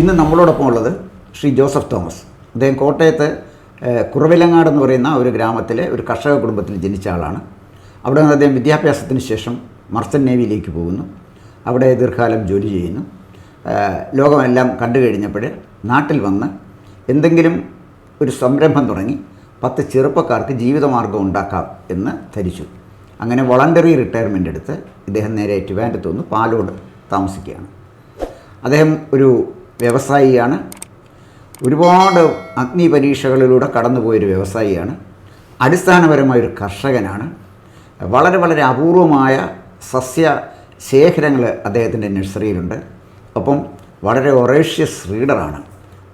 ഇന്ന് നമ്മളോടൊപ്പം ഉള്ളത് ശ്രീ ജോസഫ് തോമസ്. അദ്ദേഹം കോട്ടയത്ത് കുറവിലങ്ങാട് എന്ന് പറയുന്ന ഒരു ഗ്രാമത്തിലെ ഒരു കർഷക കുടുംബത്തിൽ ജനിച്ച ആളാണ്. അവിടെ നിന്ന് അദ്ദേഹം വിദ്യാഭ്യാസത്തിന് ശേഷം മർച്ചന്റ് നേവിയിലേക്ക് പോകുന്നു. അവിടെ ദീർഘകാലം ജോലി ചെയ്യുന്നു. ലോകമെല്ലാം കണ്ടു കഴിഞ്ഞപ്പോൾ നാട്ടിൽ വന്ന് എന്തെങ്കിലും ഒരു സംരംഭം തുടങ്ങി പത്ത് ചെറുപ്പക്കാർക്ക് ജീവിതമാർഗം ഉണ്ടാക്കാം എന്ന് ധരിച്ചു. അങ്ങനെ വളണ്ടറി റിട്ടയർമെന്റ് എടുത്ത് ഇദ്ദേഹം നേരെ ട്രിവാൻഡത്ത് വന്ന് പാലോട് താമസിക്കുകയാണ്. അദ്ദേഹം ഒരു വ്യവസായിയാണ്. ഒരുപാട് അഗ്നി പരീക്ഷകളിലൂടെ കടന്നുപോയൊരു വ്യവസായിയാണ്. അടിസ്ഥാനപരമായൊരു കർഷകനാണ്. വളരെ വളരെ അപൂർവമായ സസ്യ ശേഖരങ്ങൾ അദ്ദേഹത്തിന്റെ നഴ്സറിയിലുണ്ട്. ഒപ്പം വളരെ ഒറേഷ്യസ് റീഡറാണ്.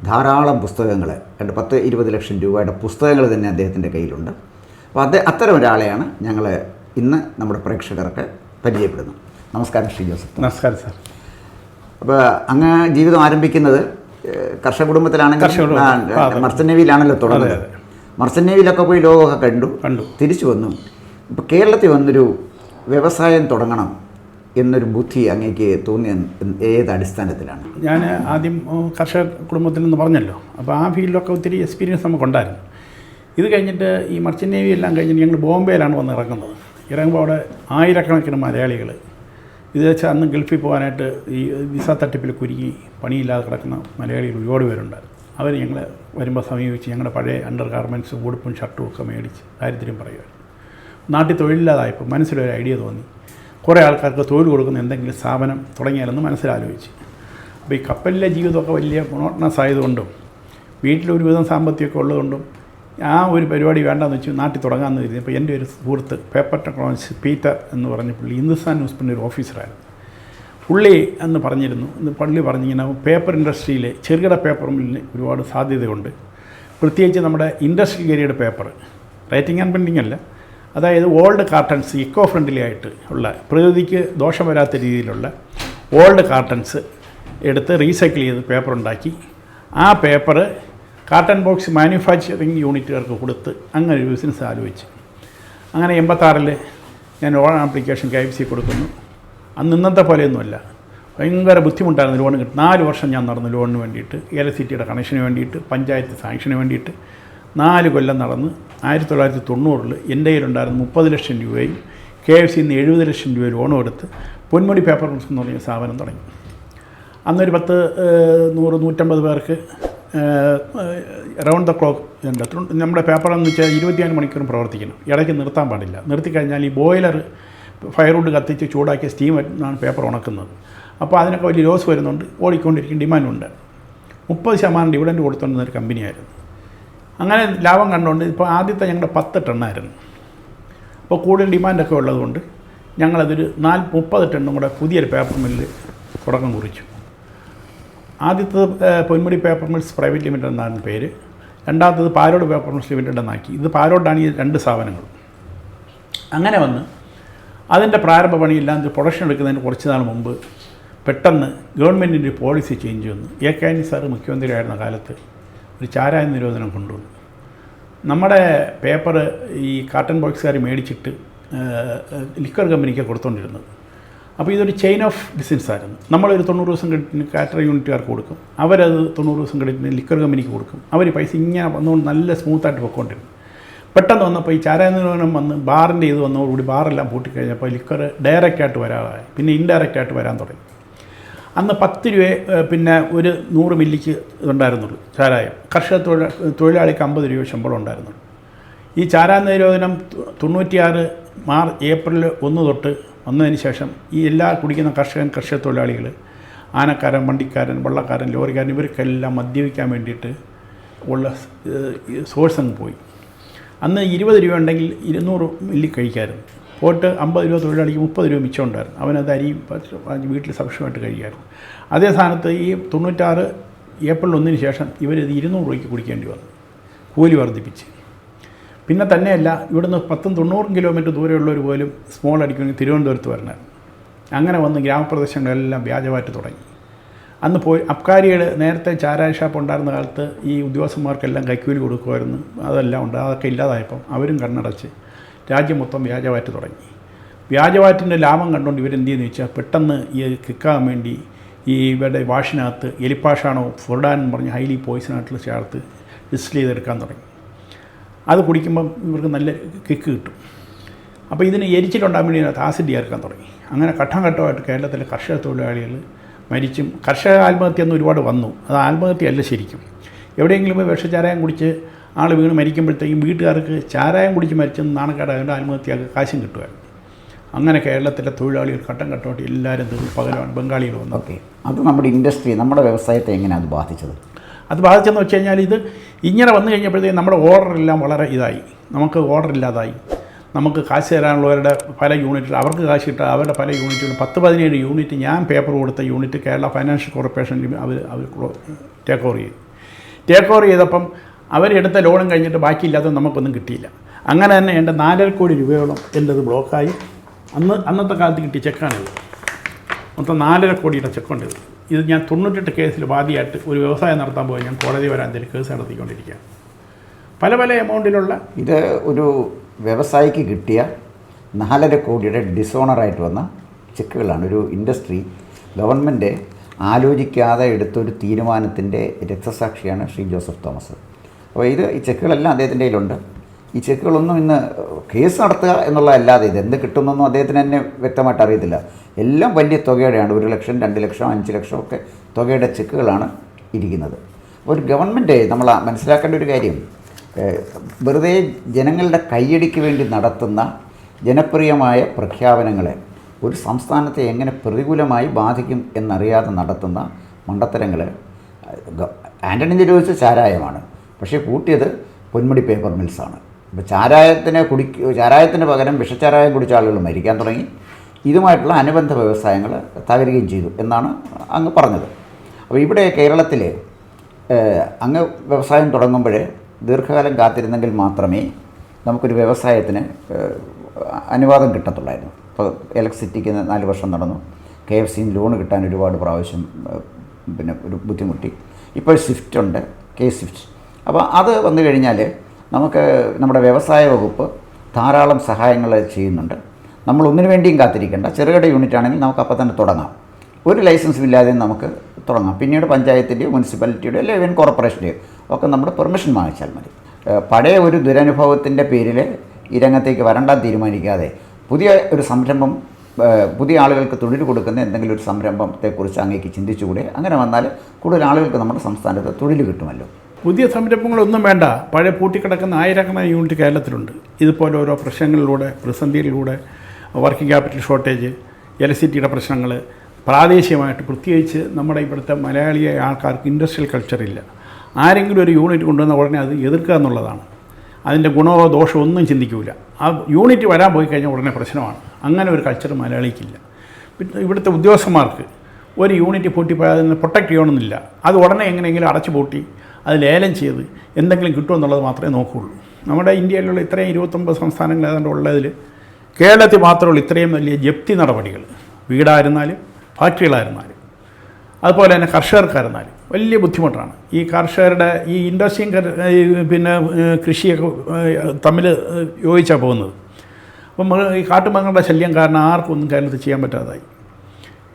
ധാരാളം പുസ്തകങ്ങൾ രണ്ട് പത്ത് ഇരുപത് ലക്ഷം രൂപയുടെ പുസ്തകങ്ങൾ തന്നെ അദ്ദേഹത്തിന്റെ കയ്യിലുണ്ട്. അപ്പോൾ അത് അത്തരം ഒരാളെയാണ് ഞങ്ങൾ ഇന്ന് നമ്മുടെ പ്രേക്ഷകർക്ക് പരിചയപ്പെടുന്നത്. നമസ്കാരം ശ്രീ ജോസഫ്. നമസ്കാരം സാർ. അപ്പോൾ അങ്ങ് ജീവിതം ആരംഭിക്കുന്നത് കർഷക കുടുംബത്തിലാണെങ്കിലും കർഷക കുടുംബം. ആ, നേവിയിലാണല്ലോ തുടങ്ങുന്നത്. അതെ, നേവിയിലൊക്കെ പോയി ലോകമൊക്കെ കണ്ടു. കണ്ടു. തിരിച്ചു വന്നു. ഇപ്പോൾ കേരളത്തിൽ വന്നൊരു വ്യവസായം തുടങ്ങണം എന്നൊരു ബുദ്ധി അങ്ങേക്ക് തോന്നിയ ഏത് അടിസ്ഥാനത്തിലാണ്? ഞാൻ ആദ്യം കർഷക കുടുംബത്തിൽ നിന്ന് പറഞ്ഞല്ലോ. അപ്പോൾ ആ ഫീൽഡിലൊക്കെ ഒത്തിരി എക്സ്പീരിയൻസ് നമുക്കുണ്ടായിരുന്നു. ഇത് കഴിഞ്ഞിട്ട് ഈ മർച്ചൻ നേവി എല്ലാം കഴിഞ്ഞിട്ട് ഞങ്ങൾ ബോംബെയിലാണ് വന്ന് ഇറങ്ങുന്നത്. ഇറങ്ങുമ്പോൾ അവിടെ ആയിരക്കണക്കിന് മലയാളികൾ ഇത് വെച്ചാൽ അന്ന് ഗൾഫിൽ പോകാനായിട്ട് ഈ വിസ തട്ടിപ്പിൽ കുരുങ്ങി പണിയില്ലാതെ കിടക്കുന്ന മലയാളികൾ ഒരുപാട് പേരുണ്ട് അവർ ഞങ്ങളെ വരുമ്പോൾ സമീപിച്ച് ഞങ്ങളുടെ പഴയ അണ്ടർ ഗാർമെന്റ്സും ഉടുപ്പും ഷർട്ടും ഒക്കെ മേടിച്ച് ദാരിദ്ര്യം പറയുമായിരുന്നു. നാട്ടിൽ തൊഴിലില്ലാതായപ്പോൾ മനസ്സിലൊരു ഐഡിയ തോന്നി. കുറേ ആൾക്കാർക്ക് തൊഴിൽ കൊടുക്കുന്ന എന്തെങ്കിലും സ്ഥാപനം തുടങ്ങിയാലെന്ന് മനസ്സിലാലോചിച്ച്. അപ്പോൾ ഈ കപ്പലിലെ ജീവിതമൊക്കെ വലിയ മൊണോട്ടണസ് ആയതുകൊണ്ടും വീട്ടിലൊരുവിധം സാമ്പത്തികമൊക്കെ ഉള്ളതുകൊണ്ടും ആ ഒരു പരിപാടി വേണ്ടെന്ന് വെച്ച് നാട്ടിൽ തുടങ്ങാമെന്ന് കരുതി. അപ്പോൾ എന്റെ ഒരു സുഹൃത്ത് പേപ്പർ ടെക്നോളജി പീറ്റർ എന്ന് പറഞ്ഞ പുള്ളി ഹിന്ദുസ്ഥാൻ ന്യൂസ് ഒരു ഓഫീസറായിരുന്നു. പുള്ളി എന്ന് പറഞ്ഞിരുന്നു. ഇന്ന് പള്ളി പറഞ്ഞിങ്ങനെ പേപ്പർ ഇൻഡസ്ട്രിയിലെ ചെറുകിട പേപ്പർ മില്ലിന് ഒരുപാട് സാധ്യതയുണ്ട്. പ്രത്യേകിച്ച് നമ്മുടെ ഇൻഡസ്ട്രിയൽ ഏരിയയുടെ പേപ്പർ റൈറ്റിംഗ് ആൻഡ് പ്രിന്റിംഗ് അല്ല. അതായത് ഓൾഡ് കാർട്ടൺസ് ഇക്കോ ഫ്രണ്ട്ലി ആയിട്ട് ഉള്ള പ്രകൃതിക്ക് ദോഷം വരാത്ത രീതിയിലുള്ള ഓൾഡ് കാർട്ടൺസ് എടുത്ത് റീസൈക്കിൾ ചെയ്ത് പേപ്പർ ഉണ്ടാക്കി. ആ പേപ്പർ കാർട്ടൺ ബോക്സ് മാനുഫാക്ചറിങ് യൂണിറ്റുകാർക്ക് കൊടുത്ത് അങ്ങനെ ഒരു ബിസിനസ് ആലോചിച്ച്. അങ്ങനെ എൺപത്താറിൽ ഞാൻ loan application K F C കൊടുക്കുന്നു. അന്ന് ഇന്നത്തെ പോലെയൊന്നുമല്ല. ഭയങ്കര ബുദ്ധിമുട്ടായിരുന്നു ലോൺ കിട്ടും നാല് വർഷം ഞാൻ നടന്നു ലോണിന് വേണ്ടിയിട്ട് ഇലക്ട്രിസിറ്റിയുടെ കണക്ഷന് വേണ്ടിയിട്ട് പഞ്ചായത്ത് സാങ്ഷന് വേണ്ടിയിട്ട്. നാല് കൊല്ലം നടന്ന് ആയിരത്തി തൊള്ളായിരത്തി തൊണ്ണൂറിൽ എന്റെ കയ്യിലുണ്ടായിരുന്ന മുപ്പത് ലക്ഷം രൂപയും കെ എഫ് സിന്ന് എഴുപത് ലക്ഷം രൂപ ലോണും എടുത്ത് പൊന്മുടി പേപ്പർ മിൽസ് എന്ന് പറഞ്ഞ സ്ഥാപനം തുടങ്ങി. അന്നൊരു പത്ത് നൂറ് നൂറ്റമ്പത് പേർക്ക് റൗണ്ട് ദ ക്ലോക്ക് ഉണ്ട് നമ്മുടെ പേപ്പർ എന്ന് വെച്ചാൽ ഇരുപത്തിനാല് മണിക്കൂറും പ്രവർത്തിക്കണം ഇടയ്ക്ക് നിർത്താൻ പാടില്ല. നിർത്തി കഴിഞ്ഞാൽ ഈ ബോയിലർ ഫയർവുഡ് കത്തിച്ച് ചൂടാക്കിയ സ്റ്റീം ആണ് പേപ്പർ ഉണക്കുന്നത്. അപ്പോൾ അതിനൊക്കെ വലിയ ലോസ് വരുന്നുണ്ട്. ഓടിക്കൊണ്ടിരിക്കും ഡിമാൻഡുണ്ട്. മുപ്പത് ശതമാനം ഡിവിഡന്റ് കൊടുത്തുകൊണ്ടിരുന്ന ഒരു കമ്പനിയായിരുന്നു. അങ്ങനെ ലാഭം കണ്ടുകൊണ്ട് ഇപ്പോൾ ആദ്യത്തെ ഞങ്ങളുടെ പത്ത് ടണ്ണായിരുന്നു. അപ്പോൾ കൂടുതൽ ഡിമാൻഡൊക്കെ ഉള്ളതുകൊണ്ട് ഞങ്ങളതൊരു നാല് മുപ്പത് ടണ്ണും കൂടെ പുതിയൊരു പേപ്പർ മില്ല് തുടക്കം കുറിച്ചു. ആദ്യത്തത് Ponmudi paper mills private limited എന്നാണ് പേര്. രണ്ടാമത്തത് പാലോട് പേപ്പർ മിൽസ് ലിമിറ്റഡ് എന്നാക്കി. ഇത് പാലോടാണ് ഈ രണ്ട് സ്ഥാപനങ്ങൾ അങ്ങനെ വന്ന് അതിന്റെ പ്രാരംഭ പണിയെല്ലാം പ്രൊഡക്ഷൻ എടുക്കുന്നതിന് കുറച്ച് നാൾ മുമ്പ് പെട്ടെന്ന് ഗവൺമെന്റിന്റെ പോളിസി ചേഞ്ച് വന്നു. എ കെ ആനി സാറ് മുഖ്യമന്ത്രിയായിരുന്ന കാലത്ത് ഒരു ചാരായ നിരോധനം കൊണ്ടുവന്നു. നമ്മുടെ പേപ്പർ ഈ കാട്ടൺ ബോക്സുകാർ മേടിച്ചിട്ട് ലിക്വർ കമ്പനിക്ക് കൊടുത്തുകൊണ്ടിരുന്നത് അപ്പോൾ ഇതൊരു ചെയിൻ ഓഫ് ബിസിനസ് ആയിരുന്നു. നമ്മളൊരു തൊണ്ണൂറ് ദിവസം ക്രെഡിറ്റിന് കാറ്റർ യൂണിറ്റുകാർക്ക് കൊടുക്കും. അവരത് തൊണ്ണൂറ് ദിവസം ക്രെഡിറ്റിന് ലിക്കർ കമ്പനിക്ക് കൊടുക്കും. അവർ പൈസ ഇങ്ങനെ വന്നുകൊണ്ട് നല്ല സ്മൂത്തായിട്ട് പൊയ്ക്കൊണ്ടിരുന്നു പെട്ടെന്ന് വന്നപ്പോൾ ഈ ചാരായ നിരോധനം വന്ന് ബാറിന്റെ ഇത് വന്നതോടുകൂടി ബാറെല്ലാം പൂട്ടിക്കഴിഞ്ഞപ്പോൾ ലിക്കർ ഡയറക്റ്റായിട്ട് വരാതായി പിന്നെ ഇൻഡയറക്റ്റ് ആയിട്ട് വരാൻ തുടങ്ങി. അന്ന് പത്ത് രൂപ പിന്നെ ഒരു നൂറ് മില്ലിക്ക് ഇതുണ്ടായിരുന്നുള്ളൂ ചാരായം. കർഷക തൊഴിലാ തൊഴിലാളിക്ക് അമ്പത് രൂപ ശമ്പളം ഉണ്ടായിരുന്നുള്ളൂ. ഈ ചാരായ നിരോധനം തൊണ്ണൂറ്റിയാറ് മാർ ഏപ്രിൽ ഒന്ന് തൊട്ട് വന്നതിന് ശേഷം ഈ എല്ലാ കുടിക്കുന്ന കർഷകൻ കർഷക തൊഴിലാളികൾ ആനക്കാരൻ വണ്ടിക്കാരൻ വള്ളക്കാരൻ ലോറിക്കാരൻ ഇവർക്കെല്ലാം മദ്യപിക്കാൻ വേണ്ടിയിട്ട് ഉള്ള സോഴ്സ് അങ്ങ് പോയി. അന്ന് ഇരുപത് രൂപ ഉണ്ടെങ്കിൽ ഇരുന്നൂറ് മില്ലി കഴിക്കാമായിരുന്നു പോയിട്ട് അമ്പത് രൂപ തൊഴിലാളിക്ക് മുപ്പത് രൂപ മിച്ചം ഉണ്ടായിരുന്നു. അവനത് വാങ്ങി വീട്ടിൽ സഫിഷ്യമായിട്ട് കഴിക്കായിരുന്നു. അതേ സ്ഥാനത്ത് ഈ തൊണ്ണൂറ്റാറ് ഏപ്രിൽ ഒന്നിന് ശേഷം ഇവരിത് ഇരുന്നൂറ് രൂപയ്ക്ക് കുടിക്കേണ്ടി വന്നു. കൂലി വർദ്ധിപ്പിച്ച്. പിന്നെ തന്നെയല്ല ഇവിടുന്ന് പത്തും തൊണ്ണൂറും കിലോമീറ്റർ ദൂരെയുള്ളവർ പോലും സ്മോൾ അടിക്കണമെങ്കിൽ തിരുവനന്തപുരത്ത് വരണം. അങ്ങനെ വന്ന് ഗ്രാമപ്രദേശങ്ങളെല്ലാം വ്യാജമായിട്ട് തുടങ്ങി. അന്ന് പോയി അബ്കാരികൾ നേരത്തെ ചാരായ ഷാപ്പ് ഉണ്ടായിരുന്ന കാലത്ത് ഈ ഉദ്യോഗസ്ഥന്മാർക്കെല്ലാം കൈക്കൂലി കൊടുക്കുമായിരുന്നു. അതെല്ലാം ഉണ്ട്. അതൊക്കെ ഇല്ലാതായപ്പം അവരും കണ്ണടച്ച് രാജ്യം മൊത്തം വ്യാജവാറ്റ് തുടങ്ങി. വ്യാജവാറ്റിന്റെ ലാഭം കണ്ടുകൊണ്ട് ഇവരെന്ത് ചെയ്യുന്നു വെച്ചാൽ പെട്ടെന്ന് ഈ കിക്കാൻ വേണ്ടി ഈ ഇവരുടെ വാഷിനകത്ത് എലിപ്പാഷാണോ ഫുർഡാൻ പറഞ്ഞ് ഹൈലി പോയിസൺ ആയിട്ടുള്ള ചേർത്ത് ഡിസ്റ്റിൽ ചെയ്തെടുക്കാൻ തുടങ്ങി. അത് കുടിക്കുമ്പം ഇവർക്ക് നല്ല കിക്ക് കിട്ടും. അപ്പോൾ ഇതിന് എരിച്ചിലുണ്ടാകാൻ വേണ്ടി അതിനകത്ത് ആസിഡ് ചേർക്കാൻ തുടങ്ങി. അങ്ങനെ ഘട്ടം ഘട്ടമായിട്ട് കേരളത്തിലെ കർഷക തൊഴിലാളികൾ മരിച്ചും കർഷക ആത്മഹത്യ ഒരുപാട് വന്നു. അത് ആത്മഹത്യയല്ല ശരിക്കും. എവിടെയെങ്കിലും പോയി വിഷചാരായം കുടിച്ച് ആൾ വീണ് മരിക്കുമ്പോഴത്തേക്കും വീട്ടുകാർക്ക് ചാരായം കുടിച്ച് മരിച്ചെന്ന് നാണക്കേടായതുകൊണ്ട് ആത്മഹത്യക്ക് കാശും കിട്ടുമായിരുന്നു. അങ്ങനെ കേരളത്തിലെ തൊഴിലാളികൾ ഘട്ടം ഘട്ടമായിട്ട് എല്ലാവരും പകരമാണ് ബംഗാളികൾ വന്നു ഓക്കെ. അത് നമ്മുടെ ഇൻഡസ്ട്രി നമ്മുടെ വ്യവസായത്തെ എങ്ങനെയാണ് അത് ബാധിച്ചത്? അത് ബാധിച്ചെന്ന് വെച്ച് കഴിഞ്ഞാൽ ഇത് ഇങ്ങനെ വന്നു കഴിഞ്ഞപ്പോഴത്തേക്കും നമ്മുടെ ഓർഡറെല്ലാം വളരെ ഇതായി. നമുക്ക് ഓർഡർ ഇല്ലാതായി. നമുക്ക് കാശ് തരാനുള്ളവരുടെ പല യൂണിറ്റുകൾ അവർക്ക് കാശ് കിട്ടുക അവരുടെ പല യൂണിറ്റുകൾ പത്ത് പതിനേഴ് യൂണിറ്റ് ഞാൻ പേപ്പർ കൊടുത്ത യൂണിറ്റ് കേരള ഫൈനാൻഷ്യൽ കോർപ്പറേഷനിൽ അവർ അവർ ടേക്ക് ഓവർ ചെയ്തു. ടേക്ക് ഓവർ ചെയ്തപ്പം അവരെടുത്ത ലോണും കഴിഞ്ഞിട്ട് ബാക്കിയില്ലാത്ത നമുക്കൊന്നും കിട്ടിയില്ല. അങ്ങനെ തന്നെ എന്റെ നാലര കോടി രൂപയോളം എന്റെത് ബ്ലോക്കായി അന്ന് അന്നത്തെ കാലത്ത് കിട്ടിയ ചെക്കാണിത് മൊത്തം നാലര കോടിയുടെ ചെക്കുണ്ട് ഇത് ഇത് ഞാൻ തൊണ്ണൂറ്റെട്ട് കേസിൽ വാദിയായിട്ട് ഒരു വ്യവസായം നടത്താൻ പോയി ഞാൻ കോടതി വരാൻ തന്നെ കേസ് നടത്തിക്കൊണ്ടിരിക്കുകയാണ്. പല പല എമൗണ്ടിലുള്ള ഇത് ഒരു വ്യവസായിക്ക് കിട്ടിയ നാലര കോടിയുടെ ഡിസോണറായിട്ട് വന്ന ചെക്കുകളാണ്. ഒരു ഇൻഡസ്ട്രി ഗവൺമെന്റ് ആലോചിക്കാതെ എടുത്തൊരു തീരുമാനത്തിന്റെ രക്തസാക്ഷിയാണ് ശ്രീ ജോസഫ് തോമസ്. അപ്പോൾ ഇത് ഈ ചെക്കുകളെല്ലാം അദ്ദേഹത്തിന്റെ കയ്യിലുണ്ട്. ഈ ചെക്കുകളൊന്നും ഇന്ന് കേസ് നടത്തുക എന്നുള്ളതല്ലാതെ ഇത് എന്ത് കിട്ടുമെന്നൊന്നും അദ്ദേഹത്തിന് തന്നെ വ്യക്തമായിട്ട് അറിയത്തില്ല. എല്ലാം വലിയ തുകയുടെയാണ്. ഒരു ലക്ഷം രണ്ട് ലക്ഷം അഞ്ച് ലക്ഷം ഒക്കെ തുകയുടെ ചെക്കുകളാണ് ഇരിക്കുന്നത്. ഒരു ഗവൺമെന്റ് നമ്മൾ മനസ്സിലാക്കേണ്ട ഒരു കാര്യം വെറുതെ ജനങ്ങളുടെ കൈയടിക്ക് വേണ്ടി നടത്തുന്ന ജനപ്രിയമായ പ്രഖ്യാപനങ്ങളെ ഒരു സംസ്ഥാനത്തെ എങ്ങനെ പ്രതികൂലമായി ബാധിക്കും എന്നറിയാതെ നടത്തുന്ന മണ്ടത്തരങ്ങൾ ആന്റണി ചോദിച്ച ചാരായമാണ്. പക്ഷേ കൂട്ടിയത് പൊന്മുടി പേപ്പർ മിൽസാണ്. ഇപ്പോൾ ചാരായത്തിനെ കുടി ചാരായത്തിന് പകരം വിഷചാരായം കുടിച്ച ആളുകൾ മരിക്കാൻ തുടങ്ങി. ഇതുമായിട്ടുള്ള അനുബന്ധ വ്യവസായങ്ങൾ തകരുകയും ചെയ്തു എന്നാണ് അങ്ങ് പറഞ്ഞത്. അപ്പോൾ ഇവിടെ കേരളത്തിൽ അങ്ങ് വ്യവസായം തുടങ്ങുമ്പോൾ ദീർഘകാലം കാത്തിരുന്നെങ്കിൽ മാത്രമേ നമുക്കൊരു വ്യവസായത്തിന് അനുവാദം കിട്ടത്തുള്ളായിരുന്നു. ഇപ്പോൾ ഇലക്ട്രിസിറ്റിക്ക് നാല് വർഷം നടന്നു. കെ എഫ് സിന് ലോൺ കിട്ടാൻ ഒരുപാട് പ്രാവശ്യം പിന്നെ ഒരു ബുദ്ധിമുട്ടി. ഇപ്പോൾ സ്വിഫ്റ്റ് ഉണ്ട് കെ സ്വിഫ്റ്റ്. അപ്പോൾ അത് വന്നു കഴിഞ്ഞാൽ നമുക്ക് നമ്മുടെ വ്യവസായ വകുപ്പ് ധാരാളം സഹായങ്ങൾ ചെയ്യുന്നുണ്ട്. നമ്മൾ ഒന്നിനു വേണ്ടിയും കാത്തിരിക്കേണ്ട. ചെറുകിട യൂണിറ്റ് ആണെങ്കിൽ നമുക്ക് അപ്പോൾ തന്നെ തുടങ്ങാം. ഒരു ലൈസൻസും ഇല്ലാതെ നമുക്ക് തുടങ്ങാം. പിന്നീട് പഞ്ചായത്തിന്റെയോ മുനിസിപ്പാലിറ്റിയുടെയോ അല്ലെങ്കിൽ ഇവൻ കോർപ്പറേഷന്റെയോ ഒക്കെ നമ്മുടെ പെർമിഷൻ വാങ്ങിച്ചാൽ മതി. പഴയ ഒരു ദുരനുഭവത്തിന്റെ പേരിൽ ഈ രംഗത്തേക്ക് വരണ്ടാൻ തീരുമാനിക്കാതെ പുതിയ ഒരു സംരംഭം പുതിയ ആളുകൾക്ക് തൊഴിൽ കൊടുക്കുന്ന എന്തെങ്കിലും ഒരു സംരംഭത്തെക്കുറിച്ച് അങ്ങേക്ക് ചിന്തിച്ചുകൂടെ അങ്ങനെ വന്നാൽ കൂടുതൽ ആളുകൾക്ക് നമ്മുടെ സംസ്ഥാനത്ത് തൊഴിൽ കിട്ടുമല്ലോ. പുതിയ സംരംഭങ്ങളൊന്നും വേണ്ട. പഴയ പൂട്ടിക്കിടക്കുന്ന ആയിരക്കണക്കിന് യൂണിറ്റ് കേരളത്തിലുണ്ട്. ഇതുപോലെ ഓരോ പ്രശ്നങ്ങളിലൂടെ പ്രതിസന്ധിയിലൂടെ വർക്കിംഗ് ക്യാപിറ്റൽ ഷോർട്ടേജ് ഇലക്ട്രിസിറ്റിയുടെ പ്രശ്നങ്ങൾ പ്രാദേശികമായിട്ട് പ്രത്യേകിച്ച് നമ്മുടെ ഇവിടുത്തെ മലയാളിയായ ആൾക്കാർക്ക് ഇൻഡസ്ട്രിയൽ കൾച്ചറില്ല ആരെങ്കിലും ഒരു യൂണിറ്റ് കൊണ്ടുവന്ന ഉടനെ അത് എതിർക്കുക എന്നുള്ളതാണ്. അതിന്റെ ഗുണമോ ദോഷമോ ഒന്നും ചിന്തിക്കില്ല ആ യൂണിറ്റ് വരാൻ പോയി കഴിഞ്ഞാൽ ഉടനെ പ്രശ്നമാണ്. അങ്ങനെ ഒരു കൾച്ചർ മലയാളിക്കില്ല. പിന്നെ ഇവിടുത്തെ ഉദ്യോഗസ്ഥന്മാർക്ക് ഒരു യൂണിറ്റ് പൊട്ടിപ്പോയാൽ അതിനെ പ്രൊട്ടക്റ്റ് ചെയ്യണമെന്നില്ല. അത് ഉടനെ എങ്ങനെയെങ്കിലും അടച്ചു പൂട്ടി അത് ലേലം ചെയ്ത് എന്തെങ്കിലും കിട്ടുമോ എന്നുള്ളത് മാത്രമേ നോക്കുകയുള്ളൂ. നമ്മുടെ ഇന്ത്യയിലുള്ള ഇത്രയും ഇരുപത്തൊമ്പത് സംസ്ഥാനങ്ങൾ ഏതാണ്ട് ഉള്ളതിൽ കേരളത്തിൽ മാത്രമുള്ള ഇത്രയും വലിയ ജപ്തി നടപടികൾ വീടായിരുന്നാലും ഫാക്ടറികളായിരുന്നാലും അതുപോലെ തന്നെ കർഷകർക്കായിരുന്നാലും വലിയ ബുദ്ധിമുട്ടാണ്. ഈ കർഷകരുടെ ഈ ഇൻഡസ്ട്രിയും പിന്നെ കൃഷിയൊക്കെ തമ്മിൽ യോജിച്ചാണ് പോകുന്നത്. അപ്പം ഈ കാട്ടുമൃഗങ്ങളുടെ ശല്യം കാരണം ആർക്കും ഒന്നും കേരളത്തിൽ ചെയ്യാൻ പറ്റാതായി.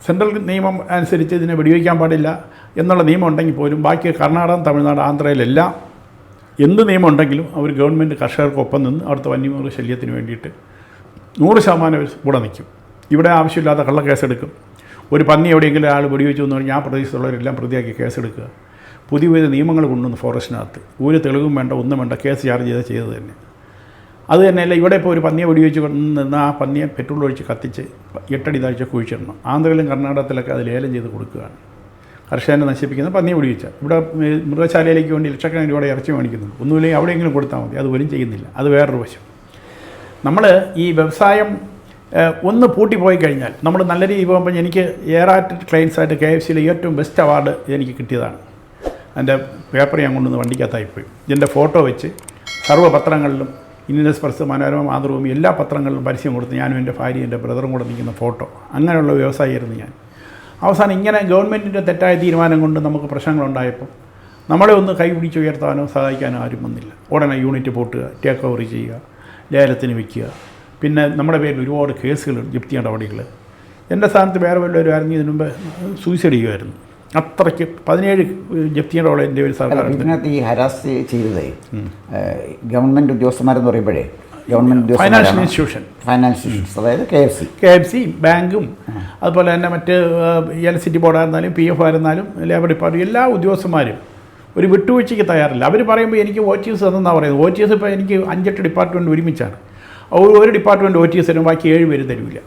സെൻട്രൽ നിയമം അനുസരിച്ച് ഇതിനെ വെടിവയ്ക്കാൻ പാടില്ല. എന്നുള്ള നിയമം ഉണ്ടെങ്കിൽ പോലും ബാക്കി കർണാടക തമിഴ്നാട് ആന്ധ്രയിലെല്ലാം എന്ത് നിയമം ഉണ്ടെങ്കിലും അവർ ഗവൺമെന്റ് കർഷകർക്കൊപ്പം നിന്ന് അവിടുത്തെ വന്യമൃഗ ശല്യത്തിന് വേണ്ടിയിട്ട് നൂറ് ശതമാനം കൂടെ നിൽക്കും. ഇവിടെ ആവശ്യമില്ലാത്ത കള്ളക്കേസെടുക്കും. ഒരു പന്നി എവിടെയെങ്കിലും ആൾ വെടിവെച്ചു എന്ന് പറഞ്ഞാൽ ആ പ്രദേശത്തുള്ളവരെല്ലാം പ്രതിയാക്കി കേസെടുക്കുക. പുതിയ പുതിയ നിയമങ്ങൾ കൊണ്ടുവന്ന് ഫോറസ്റ്റിനകത്ത്. ഒരു തെളിവും വേണ്ട ഒന്നും വേണ്ട കേസ് ചാർജ് ചെയ്ത് ചെയ്തത് തന്നെ. അത് തന്നെയല്ല ഇവിടെ ഇപ്പോൾ ഒരു പന്നിയെ വെടിവെച്ച് നിന്ന് ആ പന്നിയെ പെട്രോൾ ഒഴിച്ച് കത്തിച്ച് എട്ടടി താഴ്ച കുഴിച്ചിടണം. ആന്ധ്രയിലും കർണാടകത്തിലൊക്കെ അത് ലേലം ചെയ്ത് കൊടുക്കുകയാണ്. കർഷകനെ നശിപ്പിക്കുന്ന. പന്നി പിടിവിച്ച ഇവിടെ മൃഗശാലയിലേക്ക് വേണ്ടി ലക്ഷക്കണക്കിന് രൂപയുടെ ഇറച്ചി മേടിക്കുന്നുണ്ട് ഒന്നുമില്ലെങ്കിൽ അവിടെയെങ്കിലും കൊടുത്താൽ മതി. അത് പോലും ചെയ്യുന്നില്ല. അത് വേറൊരു വശം. നമ്മൾ ഈ വ്യവസായം ഒന്ന് പൂട്ടിപ്പോയി കഴിഞ്ഞാൽ നമ്മൾ നല്ല രീതിയിൽ പോകുമ്പോൾ എനിക്ക് ഏറാറ്റ് ക്ലയൻസായിട്ട് കെ എഫ് സിയിലെ ഏറ്റവും ബെസ്റ്റ് അവാർഡ് എനിക്ക് കിട്ടിയതാണ്. എന്റെ പേപ്പർ ഞാൻ കൊണ്ടുവന്ന് വണ്ടിക്കകത്തായിപ്പോയി ഇതിന്റെ ഫോട്ടോ വെച്ച് സർവ പത്രങ്ങളിലും ഇന്ത്യൻ എക്സ്പ്രസ് മനോരമ മാതൃഭൂമി എല്ലാ പത്രങ്ങളിലും പരസ്യം കൊടുത്ത് ഞാനും എന്റെ ഭാര്യയും എന്റെ ബ്രദറും കൂടെ നിൽക്കുന്ന ഫോട്ടോ അങ്ങനെയുള്ള വ്യവസായിയായിരുന്നു ഞാൻ. അവസാനം ഇങ്ങനെ ഗവൺമെന്റിന്റെ തെറ്റായ തീരുമാനം കൊണ്ട് നമുക്ക് പ്രശ്നങ്ങളുണ്ടായപ്പോൾ നമ്മളെ ഒന്ന് കൈപിടിച്ച് ഉയർത്താനോ സഹായിക്കാനോ ആരും വന്നില്ല. ഉടനെ യൂണിറ്റ് പൂട്ടുക ടേക്ക് ഓവർ ചെയ്യുക ലേലത്തിന് വയ്ക്കുക പിന്നെ നമ്മുടെ പേരിൽ ഒരുപാട് കേസുകൾ ജപ്തി നടപടികൾ. എന്റെ സ്ഥാനത്ത് വേറെ വല്ലവരും ആയിരുന്നു ഇതിനു മുമ്പ് സൂയിസൈഡ് ചെയ്യുമായിരുന്നു. അത്രയ്ക്ക് പതിനേഴ് ജപ്തി നടപടി എന്റെ ഒരു സർക്കാർ ഇതിനകത്ത് ഈ ഹരാസ് ചെയ്തതേ ഗവൺമെന്റ് ഉദ്യോഗസ്ഥന്മാരെന്ന് പറയുമ്പോഴേ government financial institution financial institutions അതായത് K F C K F C ബാങ്കും അതുപോലെ തന്നെ മറ്റ് ഇലക്ട്രിസിറ്റി ബോർഡായിരുന്നാലും പി എഫ് ആയിരുന്നാലും ലേബർ ഡിപ്പാർട്ട്മെന്റ് എല്ലാ ഉദ്യോഗസ്ഥന്മാരും ഒരു വിട്ടുവീഴ്ചയ്ക്ക് തയ്യാറില്ല. അവർ പറയുമ്പോൾ എനിക്ക് ഒ ടി എസ് തന്നെന്നാണ് പറയുന്നത്. ഒ ടി എസ് ഇപ്പോൾ എനിക്ക് അഞ്ചെട്ട് ഡിപ്പാർട്ട്മെന്റ് ഒരുമിച്ചാണ്. ഒരു ഒരു ഡിപ്പാർട്ട്മെന്റ് ഒ ടി എസ് തരും ബാക്കി ഏഴ് പേര് തരില്ല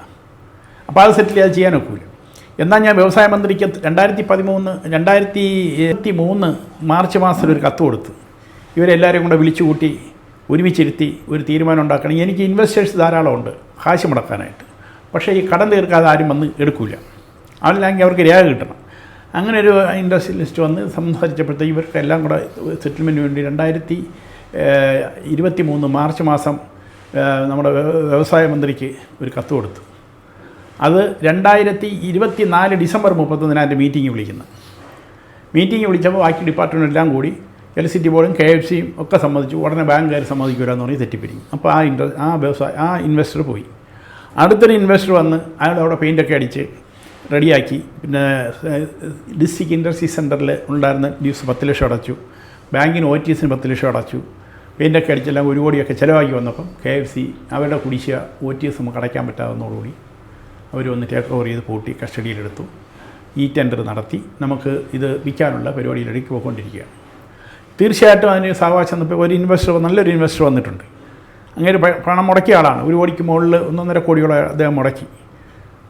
അപ്പോൾ അത് സെറ്റിൽ ചെയ്യാൻ ഒക്കില്ല എന്നാൽ ഞാൻ വ്യവസായ മന്ത്രിക്ക് രണ്ടായിരത്തി പതിമൂന്ന് രണ്ടായിരത്തി ഇരുപത്തി മൂന്ന് മാർച്ച് മാസത്തിൽ ഒരു കത്ത് കൊടുത്തു ഇവരെല്ലാവരും കൂടെ വിളിച്ചു കൂട്ടി ഒരുമിച്ചിരുത്തി ഒരു തീരുമാനം ഉണ്ടാക്കണം. എനിക്ക് ഇൻവെസ്റ്റേഴ്സ് ധാരാളമുണ്ട്. കാശ് മുടക്കാനായിട്ട്. പക്ഷേ ഈ കടം തീർക്കാതെ ആരും വന്ന് എടുക്കില്ല അല്ലെങ്കിൽ അവർക്ക് രേഖ കിട്ടണം. അങ്ങനെ ഒരു ഇൻഡസ്ട്രിയലിസ്റ്റ് വന്ന് സംസാരിച്ചപ്പോഴത്തേക്ക് ഇവർക്ക് എല്ലാം കൂടെ സെറ്റിൽമെന്റിന് വേണ്ടി രണ്ടായിരത്തി ഇരുപത്തി മൂന്ന് മാർച്ച് മാസം നമ്മുടെ വ്യവസായ മന്ത്രിക്ക് ഒരു കത്ത് കൊടുത്തു. അത് രണ്ടായിരത്തി ഇരുപത്തി നാല് ഡിസംബർ മുപ്പത്തൊന്നിനാണ് മീറ്റിംഗ് വിളിക്കുന്നത്. മീറ്റിംഗ് വിളിച്ചപ്പോൾ ബാക്കി ഡിപ്പാർട്ട്മെന്റ് എല്ലാം കൂടി ഇലക്ട്രിസിറ്റി ബോർഡും കെ എഫ് സിയും ഒക്കെ സമ്മതിച്ചു. ഉടനെ ബാങ്കുകാർ സമ്മതിക്കൂലെന്ന് പറഞ്ഞ് തെറ്റിപ്പിരിക്കും. അപ്പോൾ ആ ഇൻട്രസ് ആ വ്യവസായ ആ ഇൻവെസ്റ്റർ പോയി. അടുത്തൊരു ഇൻവെസ്റ്റർ വന്ന് അയാൾ അവിടെ പെയിന്റൊക്കെ അടിച്ച് റെഡിയാക്കി. പിന്നെ ഡിസ്ട്രിക്ട് ഇൻഡസ്ട്രി സെന്ററിൽ ഉണ്ടായിരുന്ന ഡ്യൂസ് പത്ത് ലക്ഷം അടച്ചു. ബാങ്കിന് ഒ ടി എസിന് പത്ത് ലക്ഷം അടച്ചു. പെയിന്റൊക്കെ അടിച്ചെല്ലാം ഒരു കോടിയൊക്കെ ചിലവാക്കി വന്നപ്പം കെ എഫ് സി അവരുടെ കുടിശ്ശിക ഒ ടി എസ് നമുക്ക് അടയ്ക്കാൻ പറ്റാവുന്നതോടുകൂടി അവർ വന്ന് ടേക്ക് ഓവർ ചെയ്ത് പൂട്ടി കസ്റ്റഡിയിലെടുത്തു. ഈ ടെൻഡർ നടത്തി. നമുക്ക് ഇത് വിൽക്കാനുള്ള പരിപാടിയിലേക്ക് പോയിക്കൊണ്ടിരിക്കുകയാണ്. തീർച്ചയായിട്ടും അതിന് സാവകാശം വന്നപ്പോൾ ഒരു ഇൻവെസ്റ്റർ നല്ലൊരു ഇൻവെസ്റ്റർ വന്നിട്ടുണ്ട്. അങ്ങനെ പണം മുടക്കിയ ആളാണ്. ഒരു കോടിക്ക് മുകളിൽ ഒന്നൊന്നര കോടിയോളം അദ്ദേഹം മുടക്കി.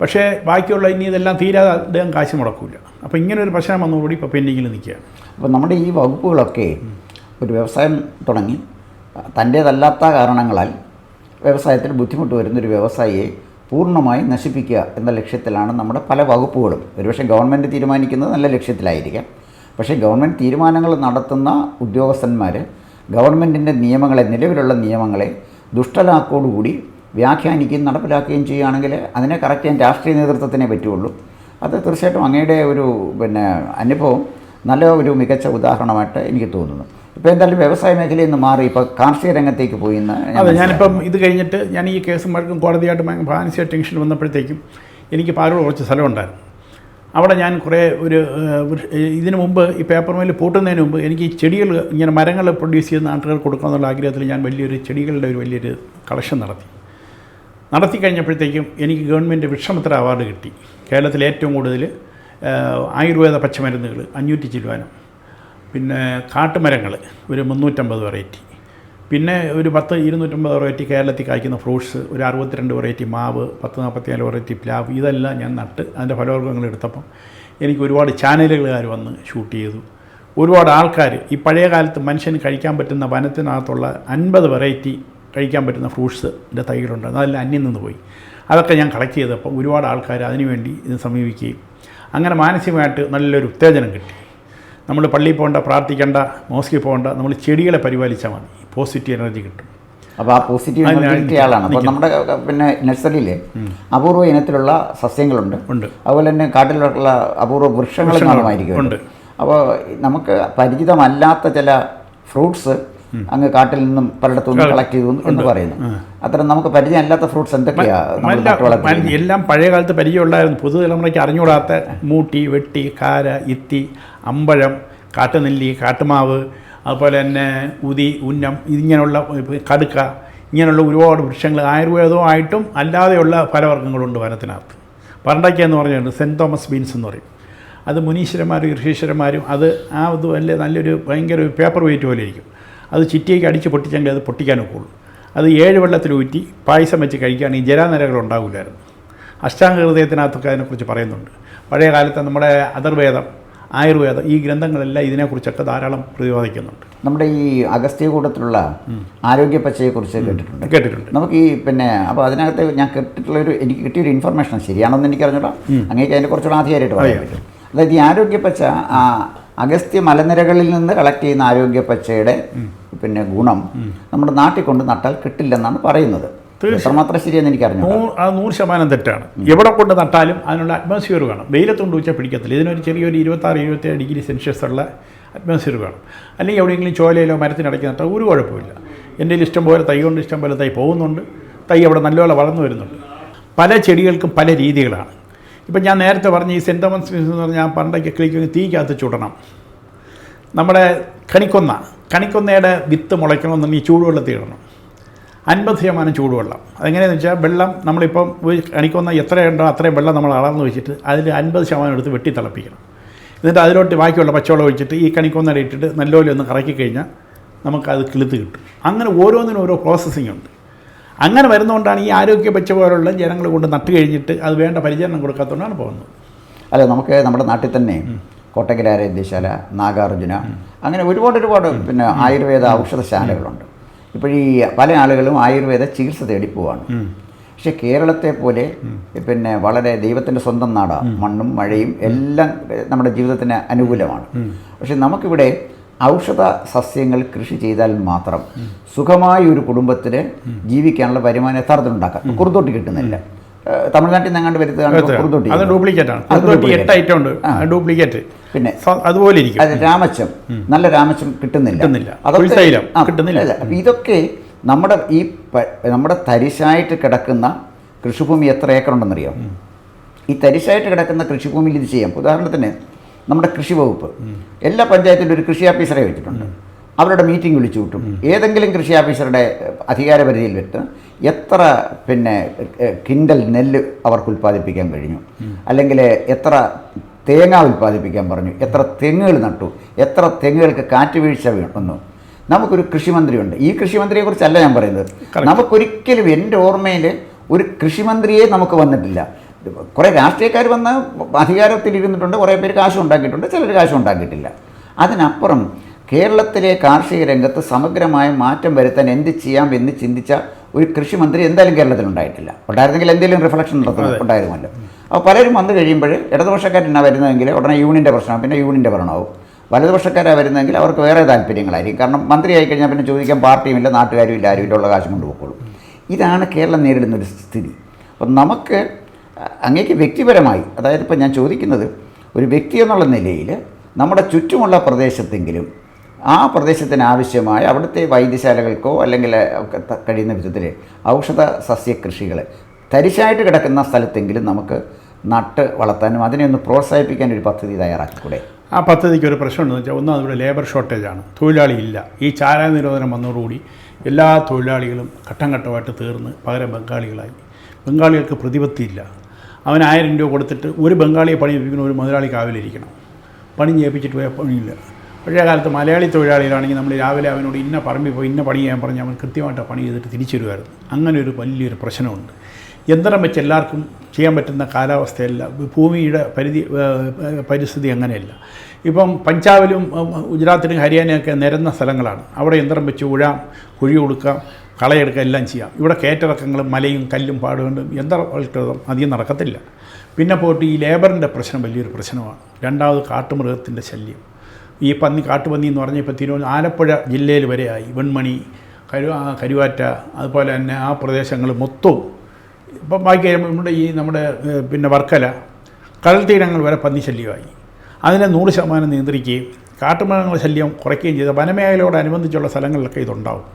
പക്ഷേ ബാക്കിയുള്ള ഇനി ഇതെല്ലാം തീരാതെ അദ്ദേഹം കാശ് മുടക്കില്ല അപ്പോൾ ഇങ്ങനെ ഒരു പ്രശ്നം വന്നതോടുകൂടി ഇപ്പോൾ പെൻഡിങ്ങിൽ നിൽക്കുകയാണ്. അപ്പോൾ നമ്മുടെ ഈ വകുപ്പുകളൊക്കെ ഒരു വ്യവസായം തുടങ്ങി. തന്റേതല്ലാത്ത കാരണങ്ങളാൽ വ്യവസായത്തിൽ ബുദ്ധിമുട്ട് വരുന്നൊരു വ്യവസായിയെ പൂർണമായി നശിപ്പിക്കുക എന്ന ലക്ഷ്യത്തിലാണ് നമ്മുടെ പല വകുപ്പുകളും. ഒരുപക്ഷെ ഗവൺമെന്റ് തീരുമാനിക്കുന്നത് നല്ല ലക്ഷ്യത്തിലായിരിക്കാം. പക്ഷേ ഗവൺമെന്റ് തീരുമാനങ്ങൾ നടത്തുന്ന ഉദ്യോഗസ്ഥന്മാർ ഗവൺമെന്റിന്റെ നിയമങ്ങളെ നിലവിലുള്ള നിയമങ്ങളെ ദുഷ്ടലാക്കോടുകൂടി വ്യാഖ്യാനിക്കുകയും നടപ്പിലാക്കുകയും ചെയ്യുകയാണെങ്കിൽ അതിനെ കറക്റ്റ് ചെയ്യാൻ രാഷ്ട്രീയ നേതൃത്വത്തിനെ പറ്റുള്ളൂ. അത് തീർച്ചയായിട്ടും അങ്ങയുടെ ഒരു പിന്നെ അനുഭവം നല്ല ഒരു മികച്ച ഉദാഹരണമായിട്ട് എനിക്ക് തോന്നുന്നു. ഇപ്പോൾ എന്തായാലും വ്യവസായ മേഖലയിൽ നിന്ന് മാറി ഇപ്പോൾ കാർഷിക രംഗത്തേക്ക് പോയി അതെ ഞാനിപ്പം ഇത് കഴിഞ്ഞിട്ട് ഞാൻ ഈ കേസും മഴക്കും കോടതിയായിട്ട് ഭയങ്കര മാനസിക ടെൻഷൻ വന്നപ്പോഴത്തേക്കും എനിക്ക് പാലോട് കുറച്ച് സ്ഥലമുണ്ടായിരുന്നു അവിടെ ഞാൻ കുറേ ഒരു ഇതിനു മുമ്പ് ഈ പേപ്പർ മില്ല് പൂട്ടുന്നതിന് മുമ്പ് എനിക്ക് ഈ ചെടികൾ ഇങ്ങനെ മരങ്ങൾ പ്രൊഡ്യൂസ് ചെയ്ത് കൊടുക്കണം എന്നുള്ള ആഗ്രഹത്തിൽ ഞാൻ വലിയൊരു ചെടികളുടെ ഒരു വലിയൊരു കളക്ഷൻ നടത്തി. നടത്തി കഴിഞ്ഞപ്പോഴത്തേക്കും എനിക്ക് ഗവൺമെന്റ് വിഷമത്ര അവാർഡ് കിട്ടി. കേരളത്തിൽ ഏറ്റവും കൂടുതൽ ആയുർവേദ പച്ചമരുന്നുകൾ അഞ്ഞൂറ്റി ചില്ലുവാനം പിന്നെ കാട്ടുമരങ്ങൾ ഒരു മുന്നൂറ്റമ്പത് വെറൈറ്റി പിന്നെ ഒരു പത്ത് ഇരുന്നൂറ്റമ്പത് വെറൈറ്റി കേരളത്തിൽ കായ്ക്കുന്ന ഫ്രൂട്ട്സ് ഒരു അറുപത്തിരണ്ട് വെറൈറ്റി മാവ് പത്ത് നാൽപ്പത്തിനാല് വെറൈറ്റി പ്ലാവ് ഇതെല്ലാം ഞാൻ നട്ട് അതിന്റെ ഫലവർഗങ്ങൾ എടുത്തപ്പം എനിക്ക് ഒരുപാട് ചാനലുകാർ വന്ന് ഷൂട്ട് ചെയ്തു. ഒരുപാട് ആൾക്കാർ ഈ പഴയ കാലത്ത് മനുഷ്യന് കഴിക്കാൻ പറ്റുന്ന വനത്തിനകത്തുള്ള അൻപത് വെറൈറ്റി കഴിക്കാൻ പറ്റുന്ന ഫ്രൂട്ട്സിന്റെ തൈകളുണ്ടായിരുന്നു. അതെല്ലാം അന്യം നിന്ന് പോയി. അതൊക്കെ ഞാൻ കളക്ട് ചെയ്തപ്പോൾ ഒരുപാട് ആൾക്കാർ അതിനുവേണ്ടി ഇത് സമീപിക്കുകയും അങ്ങനെ മാനസികമായിട്ട് നല്ലൊരു ഉത്തേജനം കിട്ടി. നമ്മൾ പള്ളിയിൽ പോകേണ്ട പ്രാർത്ഥിക്കേണ്ട മോസ്കിൽ പോകേണ്ട നമ്മൾ ചെടികളെ പരിപാലിച്ചാൽ മതി. പോസിറ്റീവ് എനർജി കിട്ടും. അപ്പോൾ ആ പോസിറ്റീവ് എനർജി ആളാണ് അപ്പോൾ നമ്മുടെ പിന്നെ നഴ്സറിയിൽ അപൂർവ ഇനത്തിലുള്ള സസ്യങ്ങളുണ്ട്. ഉണ്ട്. അതുപോലെ തന്നെ കാട്ടിലുള്ള അപൂർവ വൃക്ഷങ്ങളും കാണുമായിരിക്കും. ഉണ്ട്. അപ്പോൾ നമുക്ക് പരിചിതമല്ലാത്ത ചില ഫ്രൂട്ട്സ് അങ്ങ് കാട്ടിൽ നിന്നും പലയിടത്തു നിന്നും കളക്ട് ചെയ്തു എന്ന് പറയുന്നു. അത്തരം നമുക്ക് പരിചയമല്ലാത്ത ഫ്രൂട്ട്സ് എന്തൊക്കെയാ നമ്മൾ മല്ല- നട്ടുവളർത്തുന്നത് മല്ല- എല്ലാം പഴയ കാലത്ത് പരിചയമുള്ളായിരുന്നു പുതുതലമുറയ്ക്ക് അറിഞ്ഞുകൂടാത്ത മൂട്ടി വെട്ടി കാര ഇത്തി അമ്പഴം കാട്ടുനെല്ലി കാട്ടുമാവ് അതുപോലെ തന്നെ ഉതി ഉന്നം ഇങ്ങനെയുള്ള കടുക്ക ഇങ്ങനെയുള്ള ഒരുപാട് വൃക്ഷങ്ങൾ ആയുർവേദവുമായിട്ടും അല്ലാതെയുള്ള ഫലവർഗങ്ങളുണ്ട് വനത്തിനകത്ത്. പണ്ടയ്ക്ക എന്ന് പറഞ്ഞിട്ടുണ്ട് സെന്റ് തോമസ് ബീൻസ് എന്ന് പറയും. അത് മുനീശ്വരന്മാരും ഋഷീശ്വരന്മാരും അത് ആ ഇത് വലിയ നല്ലൊരു ഭയങ്കര ഒരു പേപ്പർ വെയിറ്റ് പോലെ ഇരിക്കും. അത് ചിറ്റിയേക്ക് അടിച്ച് പൊട്ടിച്ചെങ്കിൽ അത് പൊട്ടിക്കാൻ ഒക്കുള്ളൂ അത് ഏഴ് വെള്ളത്തിൽ ഊറ്റി പായസം വെച്ച് കഴിക്കുകയാണെങ്കിൽ ജരാനരകൾ ഉണ്ടാവില്ലായിരുന്നു. അഷ്ടാംഗ ഹൃദയത്തിനകത്തൊക്കെ അതിനെക്കുറിച്ച് പറയുന്നുണ്ട്. പഴയ കാലത്ത് നമ്മുടെ അതർവേദം ആയുർവേദം ഈ ഗ്രന്ഥങ്ങളെല്ലാം ഇതിനെക്കുറിച്ചൊക്കെ ധാരാളം പ്രതിപാദിക്കുന്നുണ്ട്. നമ്മുടെ ഈ അഗസ്ത്യ കൂടത്തിലുള്ള ആരോഗ്യ പച്ചയെക്കുറിച്ച് കേട്ടിട്ടുണ്ട്. കേട്ടിട്ടുണ്ട്. നമുക്ക് ഈ പിന്നെ അപ്പോൾ അതിനകത്ത് ഞാൻ കേട്ടിട്ടുള്ള ഒരു എനിക്ക് കിട്ടിയൊരു ഇൻഫർമേഷൻ ശരിയാണെന്ന് എനിക്ക് അറിഞ്ഞൂടാ അങ്ങേക്ക് അതിനെ കുറച്ചുകൂടെ ആധികാരമായിട്ട് പറയാൻ പറ്റും. അതായത് ഈ ആരോഗ്യപ്പച്ച ആ അഗസ്ത്യ മലനിരകളിൽ നിന്ന് കളക്ട് ചെയ്യുന്ന ആരോഗ്യ പച്ചയുടെ പിന്നെ ഗുണം നമ്മുടെ നാട്ടിൽ കൊണ്ട് നട്ടാൽ കിട്ടില്ലെന്നാണ് പറയുന്നത്. എത്രമാത്രം ശരിയെന്ന് എനിക്കറിഞ്ഞു അത് നൂറ് ശതമാനം തെറ്റാണ്. എവിടെ കൊണ്ട് നട്ടാലും അതിനുള്ള അറ്റ്മോസ്ഫിയർ വേണം വെയിലത്തുകൊണ്ട് വെച്ചാൽ പിടിക്കത്തില്ല. ഇതിനൊരു ചെറിയൊരു ഇരുപത്താറ് ഇരുപത്തേഴ് ഡിഗ്രി സെൻഷ്യസ് ഉള്ള അറ്റ്മോസ്ഫിയർ വേണം അല്ലെങ്കിൽ എവിടെയെങ്കിലും ചോലയിലോ മരത്തിനിടയ്ക്ക് നട്ടാൽ ഒരു കുഴപ്പമില്ല. എന്റെ ഇഷ്ടം പോലെ തൈ കൊണ്ട് ഇഷ്ടം പോലെ തൈ പോകുന്നുണ്ട്. തൈ അവിടെ നല്ലപോലെ വളർന്നു വരുന്നുണ്ട്. പല ചെടികൾക്കും പല രീതികളാണ്. ഇപ്പം ഞാൻ നേരത്തെ പറഞ്ഞ ഈ സെന്റമൻസ് തോമസ് എന്ന് പറഞ്ഞാൽ പണ്ടൊക്കെ കിളിക്ക് തീക്കകത്ത് ചുടണം. നമ്മുടെ കണിക്കൊന്ന കണിക്കൊന്നയുടെ വിത്ത് മുളയ്ക്കണമെന്നുണ്ടെങ്കിൽ ചൂടുവെള്ളത്തിൽ ഇടണം. അൻപത് ശതമാനം ചൂടുവെള്ളം. അതെങ്ങനെയാണെന്ന് വെച്ചാൽ വെള്ളം നമ്മളിപ്പം കണിക്കുന്ന എത്രയുണ്ടോ അത്രയും വെള്ളം നമ്മൾ അളർന്ന് വെച്ചിട്ട് അതിൽ അൻപത് ശതമാനം എടുത്ത് വെട്ടി തിളപ്പിക്കണം. എന്നിട്ട് അതിലോട്ട് ബാക്കിയുള്ള പച്ചവെള്ളം ഒഴിച്ചിട്ട് ഈ കണിക്കൊന്നട ഇട്ടിട്ട് നല്ലപോലെ ഒന്ന് കറക്കി കഴിഞ്ഞാൽ നമുക്കത് കിളുത്ത് കിട്ടും. അങ്ങനെ ഓരോന്നിനും ഓരോ പ്രോസസ്സിംഗ് ഉണ്ട്. അങ്ങനെ വരുന്നതുകൊണ്ടാണ് ഈ ആരോഗ്യ പച്ച പോലുള്ള ജനങ്ങൾ കൊണ്ട് നട്ട് കഴിഞ്ഞിട്ട് അത് വേണ്ട പരിചരണം കൊടുക്കാത്തതുകൊണ്ടാണ് പോകുന്നത്. അല്ല നമുക്ക് നമ്മുടെ നാട്ടിൽ തന്നെ കോട്ടക്കര ആരോഗ്യശാല നാഗാർജുന അങ്ങനെ ഒരുപാട് ഒരുപാട് പിന്നെ ആയുർവേദ ഔഷധശാലകളുണ്ട്. ഇപ്പോൾ ഈ പല ആളുകളും ആയുർവേദ ചികിത്സ തേടി പോവാണ്. പക്ഷെ കേരളത്തെ പോലെ പിന്നെ വളരെ ദൈവത്തിന്റെ സ്വന്തം നാടാണ് മണ്ണും മഴയും എല്ലാം നമ്മുടെ ജീവിതത്തിന് അനുകൂലമാണ്. പക്ഷെ നമുക്കിവിടെ ഔഷധ സസ്യങ്ങൾ കൃഷി ചെയ്താൽ മാത്രം സുഖമായ ഒരു കുടുംബത്തിന് ജീവിക്കാനുള്ള വരുമാനം യഥാർത്ഥത്തിലുണ്ടാക്കാം കുറുത്തോട്ട് കിട്ടുന്നില്ല. തമിഴ്നാട്ടിൽ നിന്ന് അങ്ങാണ്ട് വരുത്തുകയാണ് അത് ഡ്യൂപ്ലിക്കേറ്റ്. ആണ് എട്ട് ഐറ്റം ഉണ്ട് ഡ്യൂപ്ലിക്കേറ്റ്. പിന്നെ അതുപോലെ ഇരിക്കും. അത് രാമച്ചം. നല്ല രാമച്ചം കിട്ടുന്നില്ല. കിട്ടുന്നില്ല. കിട്ടുന്നില്ല. ഇതൊക്കെ നമ്മുടെ ഈ നമ്മുടെ തരിശായിട്ട് കിടക്കുന്ന കൃഷിഭൂമി എത്ര ഏക്കർ ഉണ്ടെന്നറിയാം ഈ തരിശായിട്ട് കിടക്കുന്ന കൃഷിഭൂമിയിൽ ഇത് ചെയ്യാം. ഉദാഹരണത്തിന് നമ്മുടെ കൃഷി വകുപ്പ്. എല്ലാ പഞ്ചായത്തിന്റെ ഒരു കൃഷി ഓഫീസറെ വെച്ചിട്ടുണ്ട്. അവരുടെ മീറ്റിംഗ് വിളിച്ചു കൂട്ടും. ഏതെങ്കിലും കൃഷി ഓഫീസറുടെ അധികാരപരിധിയിൽ വെച്ച് എത്ര പിന്നെ കിൻഡൽ നെല്ല് അവർക്ക് ഉൽപ്പാദിപ്പിക്കാൻ കഴിഞ്ഞു? അല്ലെങ്കിൽ എത്ര തേങ്ങ ഉൽപ്പാദിപ്പിക്കാൻ പറഞ്ഞു? എത്ര തെങ്ങുകൾ നട്ടു? എത്ര തെങ്ങുകൾക്ക് കാറ്റ് വീഴ്ച വന്നു? നമുക്കൊരു കൃഷിമന്ത്രിയുണ്ട്. ഈ കൃഷിമന്ത്രിയെക്കുറിച്ചല്ല ഞാൻ പറയുന്നത്. നമുക്കൊരിക്കലും എന്റെ ഓർമ്മയിൽ ഒരു കൃഷിമന്ത്രിയെ നമുക്ക് വന്നിട്ടില്ല. കുറേ രാഷ്ട്രീയക്കാർ വന്ന് അധികാരത്തിലിരുന്നിട്ടുണ്ട്. കുറേ പേര് കാശുണ്ടാക്കിയിട്ടുണ്ട്. ചിലർ കാശുണ്ടാക്കിയിട്ടില്ല. അതിനപ്പുറം കേരളത്തിലെ കാർഷിക രംഗത്ത് സമഗ്രമായ മാറ്റം വരുത്താൻ എന്ത് ചെയ്യാം എന്ന് ചിന്തിച്ച ഒരു കൃഷിമന്ത്രി എന്തായാലും കേരളത്തിൽ ഉണ്ടായിട്ടില്ല. ഉണ്ടായിരുന്നെങ്കിൽ എന്തെങ്കിലും റിഫ്ലക്ഷൻ നടത്തുന്നു ഉണ്ടായിരുന്നല്ലോ. അപ്പോൾ പലരും വന്നു കഴിയുമ്പോൾ ഇടതുപക്ഷക്കാരനാണ് വരുന്നതെങ്കിൽ ഉടനെ യൂണിന്റെ പ്രശ്നമാണ് പിന്നെ യൂണിന്റെ ഭരണമാവും. വലതുപക്ഷക്കാരാണ് വരുന്നതെങ്കിൽ അവർക്ക് വേറെ താല്പര്യങ്ങളായിരിക്കും. കാരണം മന്ത്രിയായി കഴിഞ്ഞാൽ പിന്നെ ചോദിക്കാൻ പാർട്ടിയുമില്ല നാട്ടുകാരും ഇല്ല ആരും ഇല്ലുള്ള കാശും കൊണ്ടുപോകുള്ളൂ ഇതാണ് കേരളം നേരിടുന്ന ഒരു സ്ഥിതി. അപ്പം നമുക്ക് അങ്ങേക്ക് വ്യക്തിപരമായി അതായത് ഇപ്പം ഞാൻ ചോദിക്കുന്നത് ഒരു വ്യക്തി എന്നുള്ള നിലയിൽ നമ്മുടെ ചുറ്റുമുള്ള പ്രദേശത്തെങ്കിലും ആ പ്രദേശത്തിന് ആവശ്യമായ അവിടുത്തെ വൈദ്യശാലകൾക്കോ അല്ലെങ്കിൽ കഴിയുന്ന വിധത്തിൽ ഔഷധ സസ്യകൃഷികൾ തരിശായിട്ട് കിടക്കുന്ന സ്ഥലത്തെങ്കിലും നമുക്ക് നട്ട് വളർത്താനും അതിനെ ഒന്ന് പ്രോത്സാഹിപ്പിക്കാൻ ഒരു പദ്ധതി തയ്യാറാക്കിക്കൂടെ? ആ പദ്ധതിക്ക് ഒരു പ്രശ്നം പ്രശ്നമുണ്ടെന്ന് വെച്ചാൽ ഒന്നാമത് ഇവിടെ ലേബർ ഷോർട്ടേജാണ് തൊഴിലാളി ഇല്ല. ഈ ചാരാ നിരോധനം വന്നതോടുകൂടി എല്ലാ തൊഴിലാളികളും ഘട്ടം ഘട്ടമായിട്ട് തീർന്ന് പകരം ബംഗാളികളായി. ബംഗാളികൾക്ക് പ്രതിപത്തിയില്ല അവന് ആയിരം രൂപ കൊടുത്തിട്ട് ഒരു ബംഗാളിയെ പണി ഏൽപ്പിക്കുന്ന ഒരു മുതലാളിക്ക് ആവിലിരിക്കണം. പണി ചെയ്യിപ്പിച്ചിട്ട് പോയാൽ പണിയില്ല. പഴയ കാലത്ത് മലയാളി തൊഴിലാളികളാണെങ്കിൽ നമ്മൾ രാവിലെ അവനോട് ഇന്ന പറമ്പിൽ പോയി ഇന്ന പണി ചെയ്യാൻ പറഞ്ഞ് അവൻ കൃത്യമായിട്ട് പണി ചെയ്തിട്ട് തിരിച്ചു വരുമായിരുന്നു അങ്ങനെ ഒരു വലിയൊരു പ്രശ്നമുണ്ട്. യന്ത്രം വെച്ച് എല്ലാവർക്കും ചെയ്യാൻ പറ്റുന്ന കാലാവസ്ഥയല്ല. ഭൂമിയുടെ പരിധി പരിസ്ഥിതി അങ്ങനെയല്ല. ഇപ്പം പഞ്ചാബിലും ഗുജറാത്തിലും ഹരിയാനയൊക്കെ നിരന്ന സ്ഥലങ്ങളാണ്. അവിടെ യന്ത്രം വെച്ച് ഉഴാം കുഴി കൊടുക്കാം കളയെടുക്കുക എല്ലാം ചെയ്യാം. ഇവിടെ കയറ്റിറക്കങ്ങളും മലയും കല്ലും പാടുകൊണ്ടും യന്ത്രവൽകൃതം അധികം നടക്കത്തില്ല. പിന്നെ പോയിട്ട് ഈ ലേബറിന്റെ പ്രശ്നം വലിയൊരു പ്രശ്നമാണ്. രണ്ടാമത് കാട്ടുമൃഗത്തിന്റെ ശല്യം. ഈ പന്നി കാട്ടുപന്നി എന്ന് പറഞ്ഞപ്പോൾ തിരുവനന്തപുരം ആലപ്പുഴ ജില്ലയിൽ വരെയായി വെൺമണി കരു കരുവാറ്റ അതുപോലെ തന്നെ ആ പ്രദേശങ്ങൾ മൊത്തവും. ഇപ്പം ബാക്കി നമ്മുടെ ഈ നമ്മുടെ പിന്നെ വർക്കല കടൽ തീരങ്ങൾ വരെ പന്നി ശല്യമായി. അതിനെ നൂറ് ശതമാനം നിയന്ത്രിക്കുകയും കാട്ടുമൃഗങ്ങളുടെ ശല്യം കുറയ്ക്കുകയും ചെയ്ത വനമേഖലയോടനുബന്ധിച്ചുള്ള സ്ഥലങ്ങളിലൊക്കെ ഇതുണ്ടാവും.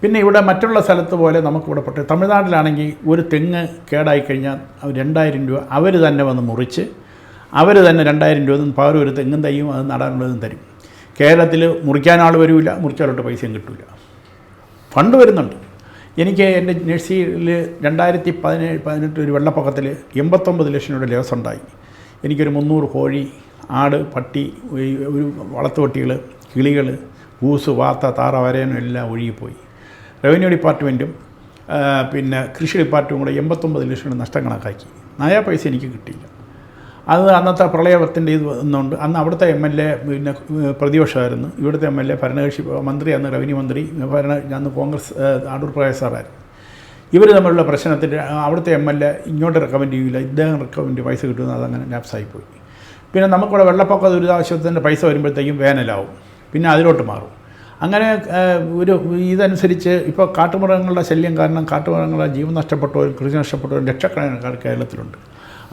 പിന്നെ ഇവിടെ മറ്റുള്ള സ്ഥലത്ത് പോലെ നമുക്കിവിടെ പെട്ട് തമിഴ്നാട്ടിലാണെങ്കിൽ ഒരു തെങ്ങ് കേടായി കഴിഞ്ഞാൽ രണ്ടായിരം രൂപ അവർ തന്നെ വന്ന് മുറിച്ച് അവർ തന്നെ രണ്ടായിരം രൂപ പകരം ഒരു തെങ്ങും തയ്യും അത് നടാനുള്ളതും തരും. കേരളത്തിൽ മുറിക്കാൻ ആൾ വരില്ല മുറിച്ചാലോട്ട് പൈസയും കിട്ടില്ല ഫണ്ട് വരുന്നുണ്ട്. എനിക്ക് എന്റെ നഴ്സിയിൽ രണ്ടായിരത്തി പതിനേഴ് പതിനെട്ട് ഒരു വെള്ളപ്പൊക്കത്തിൽ എൺപത്തൊമ്പത് ലക്ഷം രൂപയുടെ ലേസ് ഉണ്ടായി എനിക്കൊരു മുന്നൂറ് കോഴി ആട് പട്ടി ഒരു വളർത്തുപട്ടികൾ കിളികൾ ഊസ് വാത്ത താറ വരയനും എല്ലാം ഒഴുകിപ്പോയി. റവന്യൂ ഡിപ്പാർട്ട്മെന്റും പിന്നെ കൃഷി ഡിപ്പാർട്ട്മെന്റും കൂടെ എൺപത്തൊമ്പത് ലക്ഷം നഷ്ടം കണക്കാക്കി നയ പൈസ എനിക്ക് കിട്ടിയില്ല. അത് അന്നത്തെ പ്രളയത്തിന്റെ ഇത് വന്നുകൊണ്ട് അന്ന് അവിടുത്തെ എം എൽ എ പിന്നെ പ്രതിപക്ഷമായിരുന്നു. ഇവിടുത്തെ എം എൽ എ ഭരണകക്ഷി മന്ത്രി അന്ന് റവന്യൂ മന്ത്രി ഭരണ അന്ന് കോൺഗ്രസ് അടൂർ പ്രകാശ് സാറായിരുന്നു. ഇവർ തമ്മിലുള്ള പ്രശ്നത്തിൽ അവിടുത്തെ എം എൽ എ ഇങ്ങോട്ട് റെക്കമെൻഡ് ചെയ്യില്ല ഇദ്ദേഹം റെക്കമെൻഡ് പൈസ കിട്ടുന്നത് അതങ്ങനെ ലാപ്സായിപ്പോയി പിന്നെ നമുക്കിവിടെ വെള്ളപ്പൊക്ക ദുരിതാശ്വാസത്തിന്റെ പൈസ വരുമ്പോഴത്തേക്കും വേനലാവും. പിന്നെ അതിലോട്ട് മാറും. അങ്ങനെ ഒരു ഇതനുസരിച്ച് ഇപ്പോൾ കാട്ടുമൃഗങ്ങളുടെ ശല്യം കാരണം കാട്ടുമൃഗങ്ങളുടെ ജീവൻ നഷ്ടപ്പെട്ടവരും കൃഷി നഷ്ടപ്പെട്ടവരും ലക്ഷക്കണക്കിന് ആൾക്കാർ കേരളത്തിലുണ്ട്.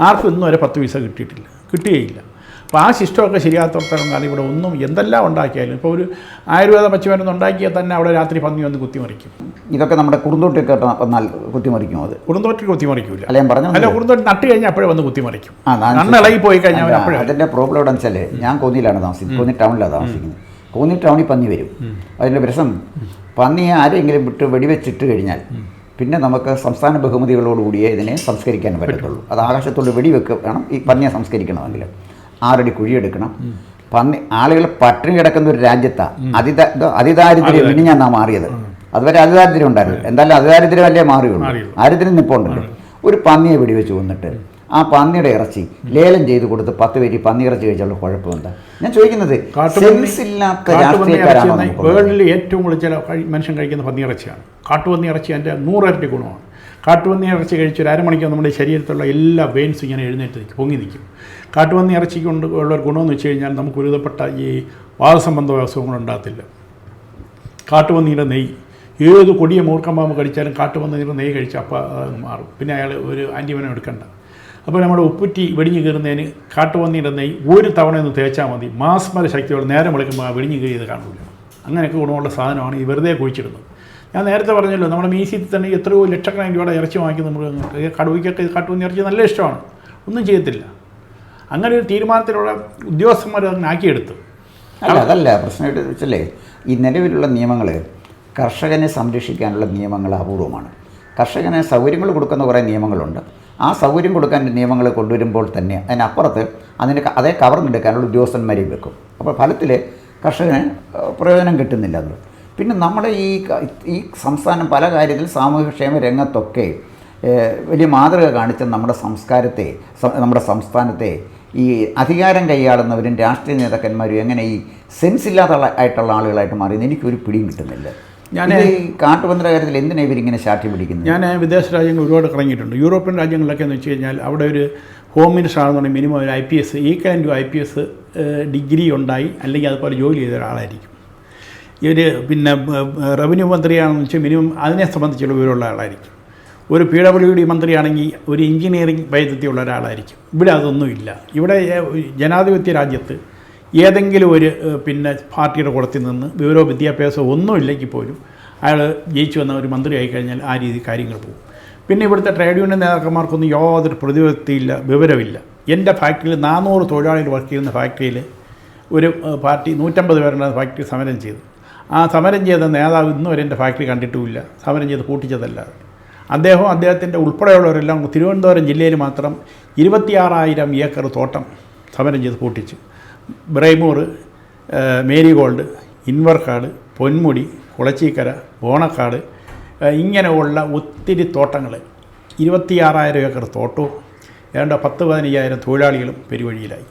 ആർക്കും ഇന്നും വരെ പത്ത് പൈസ കിട്ടിയിട്ടില്ല. കിട്ടുകയില്ല അപ്പോൾ ആ സിസ്റ്റമൊക്കെ ശരിയാത്തോടത്തോളം കാലം ഇവിടെ ഒന്നും എന്തെല്ലാം ഉണ്ടാക്കിയാലും ഇപ്പോൾ ഒരു ആയുർവേദ പച്ചമരുന്ന് ഉണ്ടാക്കിയാൽ തന്നെ അവിടെ രാത്രി പന്നി വന്ന് കുത്തിമറിക്കും. ഇതൊക്കെ നമ്മുടെ കുറുന്തോട്ടിൽ വന്നാൽ കുത്തിമറിക്കും അത്? കുറുന്തോട്ടിൽ കുത്തിമറിക്കില്ല അല്ല ഞാൻ പറഞ്ഞു അല്ല കുറുന്തോട്ടി നട്ട് കഴിഞ്ഞാൽ അപ്പോഴേ വന്ന് കുത്തിമറിക്കും. അന്ന് ഇളകി പോയി കഴിഞ്ഞാൽ അപ്പോഴേ. അതിന്റെ പ്രോബ്ലം എവിടെ വെച്ചാൽ ഞാൻ കോന്നിയിലാണ് താമസിക്കുന്നത്. കോന്നി ടൗണിലാണ് താമസിക്കുന്നത്. കോന്നി ടൗണിൽ പന്നി വരും. അതിന്റെ പ്രശ്നം പന്നിയെ ആരെങ്കിലും വിട്ട് വെടിവെച്ചിട്ട് കഴിഞ്ഞാൽ പിന്നെ നമുക്ക് സംസ്ഥാന ബഹുമതികളോടുകൂടിയേ ഇതിനെ സംസ്കരിക്കാൻ പറ്റത്തുള്ളൂ. അത് ആകാശത്തോട് വെടിവെക്ക് വേണം. ഈ പന്നിയെ സംസ്കരിക്കണമെങ്കിൽ. ആറടി കുഴിയെടുക്കണം. പന്നി ആളുകൾ പട്ടിണി കിടക്കുന്ന ഒരു രാജ്യത്താണ് അതിദാ അതിദാരിദ്ര്യം ഇനി ഞാൻ മാറിയത്. അതുവരെ അതിദാരിദ്ര്യം ഉണ്ടായിരുന്നു എന്തായാലും അതിദാരിദ്ര്യം അല്ലേ മാറിയുള്ളൂ. ദാരിദ്ര്യം നിപ്പുണ്ടല്ലോ ഒരു പന്നിയെ വെടിവെച്ച് കൊന്നിട്ട് ആ പന്നിയുടെ ഇറച്ചി ലേലം ചെയ്ത് കൊടുത്ത് പത്ത് പേര് പന്നി ഇറച്ചി കഴിച്ചുള്ള കുഴപ്പമുണ്ട്. ഞാൻ ചോദിക്കുന്നത് സെൻസ് ഇല്ലാത്ത രാഷ്ട്രീയക്കാരാണോ? വേൾഡിൽ ഏറ്റവും കൂടുതൽ ചില മനുഷ്യൻ കഴിക്കുന്ന പന്നി ഇറച്ചിയാണ്. കാട്ടുപന്നി ഇറച്ചി അതിന്റെ നൂറരട്ടി ഗുണമാണ്. കാട്ടുപന്നി ഇറച്ചി കഴിച്ച് ഒരു അരമണിക്കൂർ നമ്മുടെ ശരീരത്തിലുള്ള എല്ലാ വെയിൻസും ഇങ്ങനെ എഴുന്നേറ്റ് നിൽക്കും പൊങ്ങി നിൽക്കും. കാട്ടുപന്നി ഇറച്ചിക്ക് കൊണ്ട് ഉള്ള ഒരു ഗുണമെന്ന് വെച്ച് കഴിഞ്ഞാൽ നമുക്ക് ഒരുവിധപ്പെട്ട ഈ വാദസംബന്ധ അസുഖങ്ങൾ ഉണ്ടാകത്തില്ല. കാട്ടുപന്നിയുടെ നെയ്യ്. ഏത് കൊടിയ മൂർക്കമ്പാമ്പ് കടിച്ചാലും കാട്ടുപന്നിയുടെ നെയ്യ് കഴിച്ചാൽ അപ്പം മാറും. പിന്നെ അയാൾ ഒരു ആന്റിമനം എടുക്കണ്ട. അപ്പോൾ നമ്മുടെ ഉപ്പുറ്റി വെടിഞ്ഞു കയറുന്നതിന് കാട്ടുപന്നിയുടെ നെയ്യ് ഒരു തവണ ഒന്ന് തേച്ചാൽ മതി. മാസ്മര ശക്തിയോടെ നേരം വിളിക്കുമ്പോൾ വെടിഞ്ഞു കയറിയത് കാണില്ല അങ്ങനെയൊക്കെ ഗുണമുള്ള സാധനമാണ് ഈ വെറുതെ കുഴിച്ചിടുന്നത്. ഞാൻ നേരത്തെ പറഞ്ഞല്ലോ നമ്മുടെ മീസിയത്തിൽ തന്നെ എത്രയോ ലക്ഷക്കണക്കിന് രൂപയുടെ ഇറച്ചി വാങ്ങിക്കുന്ന മൃഗങ്ങൾക്ക് കടുവയ്ക്കൊക്കെ കാട്ടുപന്നി ഇറച്ചി നല്ല ഇഷ്ടമാണ്. ഒന്നും ചെയ്യത്തില്ല. അങ്ങനെ ഒരു തീരുമാനത്തിലുള്ള ഉദ്യോഗസ്ഥന്മാർ അതിനെ ആക്കിയെടുത്തു. അല്ല അതല്ല പ്രശ്നമായിട്ട് വെച്ചല്ലേ ഈ നിലവിലുള്ള നിയമങ്ങൾ കർഷകനെ സംരക്ഷിക്കാനുള്ള നിയമങ്ങൾ അപൂർവമാണ്. കർഷകന് സൗകര്യങ്ങൾ കൊടുക്കുന്ന കുറേ നിയമങ്ങളുണ്ട്. ആ സൗകര്യം കൊടുക്കാൻ നിയമങ്ങൾ കൊണ്ടുവരുമ്പോൾ തന്നെ അതിനപ്പുറത്ത് അതിന് അതേ കവർന്നെടുക്കാനുള്ള ഉദ്യോഗസ്ഥന്മാരെയും വെക്കും. അപ്പോൾ ഫലത്തിൽ കർഷകന് പ്രയോജനം കിട്ടുന്നില്ല അത്. പിന്നെ നമ്മുടെ ഈ ഈ സംസ്ഥാനം പല കാര്യത്തിൽ സാമൂഹ്യക്ഷേമ രംഗത്തൊക്കെ വലിയ മാതൃക കാണിച്ച നമ്മുടെ സംസ്കാരത്തെ നമ്മുടെ സംസ്ഥാനത്തെ ഈ അധികാരം കൈയാളുന്നവരും രാഷ്ട്രീയ നേതാക്കന്മാരും എങ്ങനെ ഈ സെൻസ് ഇല്ലാത്ത ആയിട്ടുള്ള ആളുകളായിട്ട് മാറിയെന്ന് എനിക്കൊരു പിടിയും കിട്ടുന്നില്ല. ഞാൻ ഈ കാട്ടുപന്ത്ര കാര്യത്തിൽ എന്തിനാണ് ഇവരിങ്ങനെ ശാഠ്യം പിടിക്കുന്നത്? ഞാൻ വിദേശ രാജ്യങ്ങൾ ഒരുപാട് കറങ്ങിയിട്ടുണ്ട്. യൂറോപ്യൻ രാജ്യങ്ങളിലൊക്കെ എന്ന് വെച്ച് കഴിഞ്ഞാൽ അവിടെ ഒരു ഹോം മിനിസ്റ്റർ പറഞ്ഞാൽ മിനിമം ഒരു ഐ പി എസ് ഈ കാൻഡ് ഐ പി എസ് ഡിഗ്രി ഉണ്ടായി അല്ലെങ്കിൽ അതുപോലെ ജോലി ചെയ്ത ഒരാളായിരിക്കും. ഇവർ പിന്നെ റവന്യൂ മന്ത്രിയാണെന്ന് വെച്ചാൽ മിനിമം അതിനെ സംബന്ധിച്ചുള്ള വിവരമുള്ള ആളായിരിക്കും. ഒരു പി ഡബ്ല്യു ഡി മന്ത്രിയാണെങ്കിൽ ഒരു എഞ്ചിനീയറിംഗ് വൈദഗ്ധ്യമുള്ള ഒരാളായിരിക്കും. ഇവിടെ അതൊന്നുമില്ല. ഇവിടെ ജനാധിപത്യ രാജ്യത്ത് ഏതെങ്കിലും ഒരു പിന്നെ പാർട്ടിയുടെ കൂടത്തിൽ നിന്ന് വിവരോ വിദ്യാഭ്യാസം ഒന്നും ഇല്ലെങ്കിൽ പോലും അയാൾ ജയിച്ചു വന്ന ഒരു മന്ത്രി ആയിക്കഴിഞ്ഞാൽ ആ രീതി കാര്യങ്ങൾ പോകും. പിന്നെ ഇവിടുത്തെ ട്രേഡ് യൂണിയൻ നേതാക്കന്മാർക്കൊന്നും യാതൊരു പ്രതിപത്തിയില്ല വിവരമില്ല. എന്റെ ഫാക്ടറിയിൽ നാനൂറ് തൊഴിലാളികൾ വർക്ക് ചെയ്യുന്ന ഫാക്ടറിയിൽ ഒരു പാർട്ടി നൂറ്റമ്പത് പേരുടെ ഫാക്ടറി സമരം ചെയ്തു. ആ സമരം ചെയ്ത നേതാവ് ഇന്നും വരെ എന്റെ ഫാക്ടറി കണ്ടിട്ടുമില്ല. സമരം ചെയ്ത് പൂട്ടിച്ചതല്ലാതെ അദ്ദേഹവും അദ്ദേഹത്തിന്റെ ഉൾപ്പെടെയുള്ളവരെല്ലാം തിരുവനന്തപുരം ജില്ലയിൽ മാത്രം ഇരുപത്തിയാറായിരം ഏക്കർ തോട്ടം സമരം ചെയ്ത് പൂട്ടിച്ചു. ബ്രൈമൂർ മേരിഗോൾഡ് ഇൻവർക്കാട് പൊന്മുടി കുളച്ചീക്കര ഓണക്കാട് ഏഹ്, ഇങ്ങനെയുള്ള ഒത്തിരി തോട്ടങ്ങൾ ഇരുപത്തിയാറായിരം ഏക്കർ തോട്ടവും ഏതാണ്ട് പത്ത് പതിനയ്യായിരം തൊഴിലാളികളും പെരുവഴിയിലായി.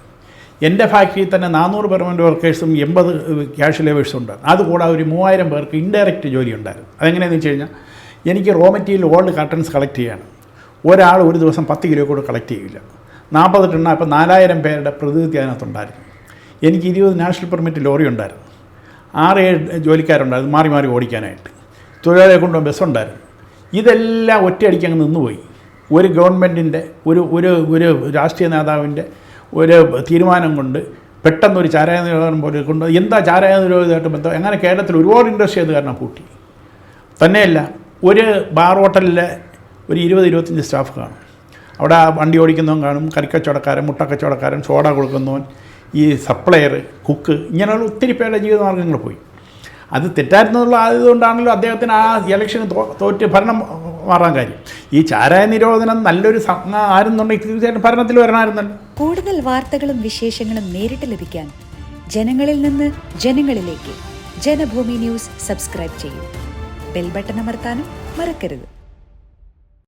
എന്റെ ഫാക്ടറിയിൽ തന്നെ നാനൂറ് പെർമനന്റ് വർക്കേഴ്സും എൺപത് ക്യാഷ് ലേബേഴ്സും ഉണ്ട്. അതുകൂടാതെ ഒരു മൂവായിരം പേർക്ക് ഇൻഡയറക്റ്റ് ജോലി ഉണ്ടായിരുന്നു. അതെങ്ങനെയാണെന്ന് വെച്ച് കഴിഞ്ഞാൽ എനിക്ക് raw material old curtains collect ചെയ്യാണ്. ഒരാൾ ഒരു ദിവസം പത്ത് കിലോ കൂടെ കളക്ട് ചെയ്യില്ല. നാൽപ്പത് ടണ്ണ അപ്പോൾ നാലായിരം പേരുടെ പ്രതിനിധി അതിനകത്തുണ്ടായിരുന്നു. എനിക്ക് ഇരുപത് നാഷണൽ പെർമിറ്റ് ലോറി ഉണ്ടായിരുന്നു. ആറ് ഏഴ് ജോലിക്കാരുണ്ടായിരുന്നു മാറി മാറി ഓടിക്കാനായിട്ട്. തൊഴിലാളിയെ കൊണ്ടുപോകാൻ ബസ്സുണ്ടായിരുന്നു. ഇതെല്ലാം ഒറ്റയടിക്ക് അങ്ങ് നിന്നുപോയി. ഒരു ഗവൺമെന്റിന്റെ ഒരു ഒരു ഒരു രാഷ്ട്രീയ നേതാവിന്റെ ഒരു തീരുമാനം കൊണ്ട് പെട്ടെന്നൊരു ചാരായ നിരോധനം പോലെ കൊണ്ട് എന്താ ചാരായ നിരോധനമായിട്ട് ബന്ധം? അങ്ങനെ കേരളത്തിൽ ഒരുപാട് ഇൻഡസ്ട്രി അത് കാരണം പൂട്ടി. തന്നെയല്ല ഒരു ബാർ ഹോട്ടലിലെ ഒരു ഇരുപത് ഇരുപത്തഞ്ച് സ്റ്റാഫ് കാണും. അവിടെ വണ്ടി ഓടിക്കുന്നവൻ കാണും കറിക്കച്ചവടക്കാരൻ മുട്ടക്കച്ചവടക്കാരൻ സോഡ കൊടുക്കുന്നവൻ ഈ സപ്ലയർ കുക്ക് ഇങ്ങനെയുള്ള ഒത്തിരി പേരുടെ ജീവിതമാർഗങ്ങൾ പോയി. അത് തെറ്റായിരുന്നുള്ള ആയതുകൊണ്ടാണല്ലോ അദ്ദേഹത്തിന് ആ ഇലക്ഷന് തോറ്റ് ഭരണം മാറാൻ കാര്യം. ഈ ചാരായ നിരോധനം നല്ലൊരു ആരുന്നുണ്ടെങ്കിൽ തീർച്ചയായിട്ടും ഭരണത്തിൽ വരണമായിരുന്നല്ലോ. കൂടുതൽ വാർത്തകളും വിശേഷങ്ങളും നേരിട്ട് ലഭിക്കാൻ ജനങ്ങളിൽ നിന്ന് ജനങ്ങളിലേക്ക് ജനഭൂമി ന്യൂസ് സബ്സ്ക്രൈബ് ചെയ്യൂ. ബെൽ ബട്ടൺ അമർത്താനും മറക്കരുത്.